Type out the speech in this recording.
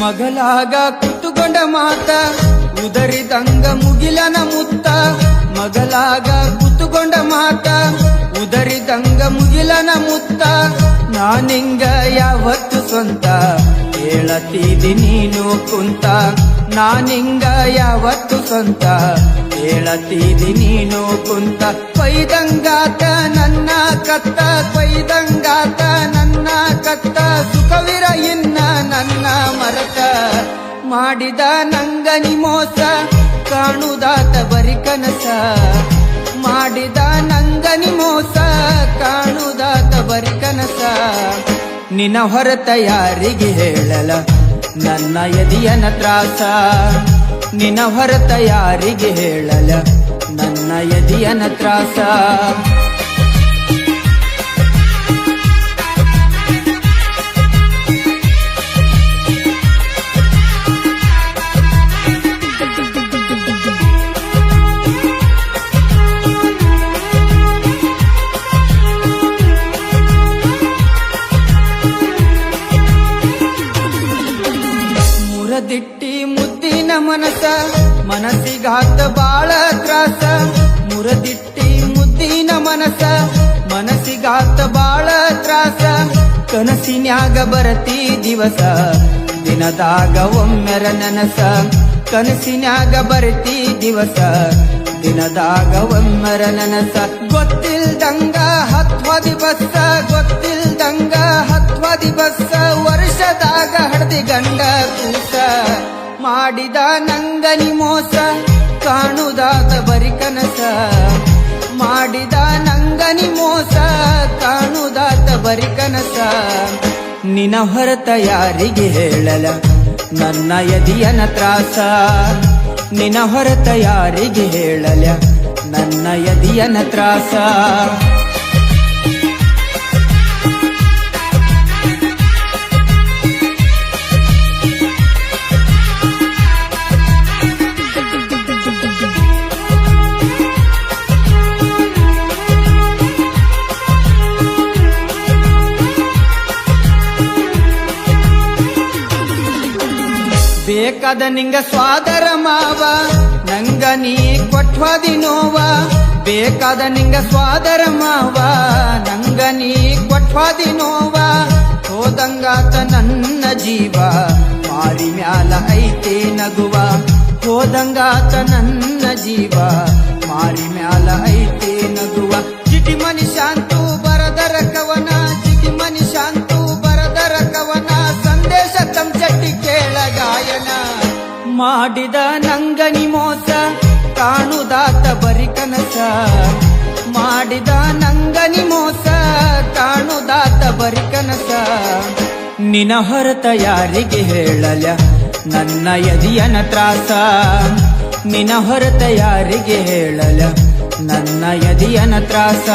ಮಗಲಾಗ ಕುತ್ತುಕೊಂಡ ಮಾತ, ಉದರಿದಂಗ ಮುಗಿಲನ ಮುತ್ತ. ಮಗಲಾಗ ಕುತ್ತುಕೊಂಡ ಮಾತ, ಉದರಿದಂಗ ಮುಗಿಲನ ಮುತ್ತ. ನಾನಿಂಗ ಯಾವತ್ತು ಸ್ವಂತ ಹೇಳತೀದಿ ನೀನು ಕುಂತ. ನಾನಿಂಗ ಯಾವತ್ತು ಸ್ವಂತ ಹೇಳತೀದಿ ನೀನು ಕುಂತ. ಪೈದಂಗಾತ ನನ್ನ ಕತ್ತ ಪೈದಂಗಾತ ಮಾಡಿದ ನಂಗನಿ ಮೋಸ, ಕಾಣುದಾತ ಬರಿ ಕನಸ. ಮಾಡಿದ ನಂಗನಿ ಮೋಸ, ಕಾಣುದಾತ ಬರಿ ಕನಸ. ನಿನ್ನ ಹೊರ ತಯಾರಿಗೆ ಹೇಳಲ? ನನ್ನ ಎದಿಯನ ತ್ರಾಸ. ನಿನ್ನ ಹೊರ ತಯಾರಿಗೆ ಹೇಳಲ? ನನ್ನ ಎದಿಯನ ತ್ರಾಸ. ಮುರದಿಟ್ಟಿ ಮುದ್ದಿನ ಮನಸ ಮನಸ್ಸಿಗಾತ ಬಾಳ ತ್ರಾಸ. ಮುರದಿಟ್ಟಿ ಮುದ್ದಿನ ಮನಸ ಮನಸ್ಸಿಗಾತ ಬಾಳ ತ್ರಾಸ. ಕನಸಿನ್ಯಾಗ ಬರತಿ ದಿವಸ, ದಿನದಾಗ ಒಮ್ಮೆರ ನನಸ. ಕನಸಿನ್ಯಾಗ ಬರತಿ ದಿವಸ, ದಿನದಾಗ ಒಮ್ಮೆರ ನನಸ. ಗೊತ್ತಿಲ್ದಂಗ ಹತ್ವ ದಿವಸ, ಗೊತ್ತಿಲ್ದಂಗ ಹತ್ವ ಬಸ್ಸ ವರ್ಷದಾಗ ಹಣದಿ ಗಂಡ ಕೂಸ, ಮಾಡಿದ ನಂಗನಿ ಮೋಸ, ಕಾಣುದಾದ ಬರಿ ಕನಸ. ಮಾಡಿದ ನಂಗನಿ ಮೋಸ ಕಾಣುದಾತ ಬರಿ ಕನಸ. ನಿನ ಹೊರತ ಯಾರಿಗೆ ಹೇಳಲ? ನನ್ನ ಎದಿಯನ ತ್ರಾಸ. ನಿನ ಹೊರತ ಯಾರಿಗೆ ಹೇಳಲ? ನನ್ನ ಎದಿಯನ ತ್ರಾಸ. ಬೇಕಾದ ನಿಂಗ ಸ್ವಾದರ ಮಾವ, ನಂಗ ನೀ ಕೊಟ್ವಾದಿ ನೋವ ಬೇಕಾದ ನಿಂಗ ಸ್ವಾದರ ಮಾವ, ನಂಗ ನೀ ಕೊಟ್ವಾದಿ ನೋವ ಹೋದಂಗಾತ ನನ್ನ ಜೀವ ಮಾರಿ ಮ್ಯಾಲ ಐತೆ ನಗುವ. ಹೋದಂಗಾತ ನನ್ನ ಜೀವ ಮಾರಿ ಮ್ಯಾಲ ಐತೆ ಮಾಡಿದ ನಂಗನಿ ಮೋಸ, ಕಾಣುದಾತ ಬರಿ ಕನಸ. ಮಾಡಿದ ನಂಗನಿ ಮೋಸ, ಕಾಣುದಾತ ಬರಿ ಕನಸ. ನಿನ ಹೊರತ ಯಾರಿಗೆ ಹೇಳಲ ನನ್ನ ಎದಿಯನ ತ್ರಾಸ. ನಿನ ಹೊರತ ಯಾರಿಗೆ ಹೇಳಲ ನನ್ನ ಎದಿಯನ ತ್ರಾಸ.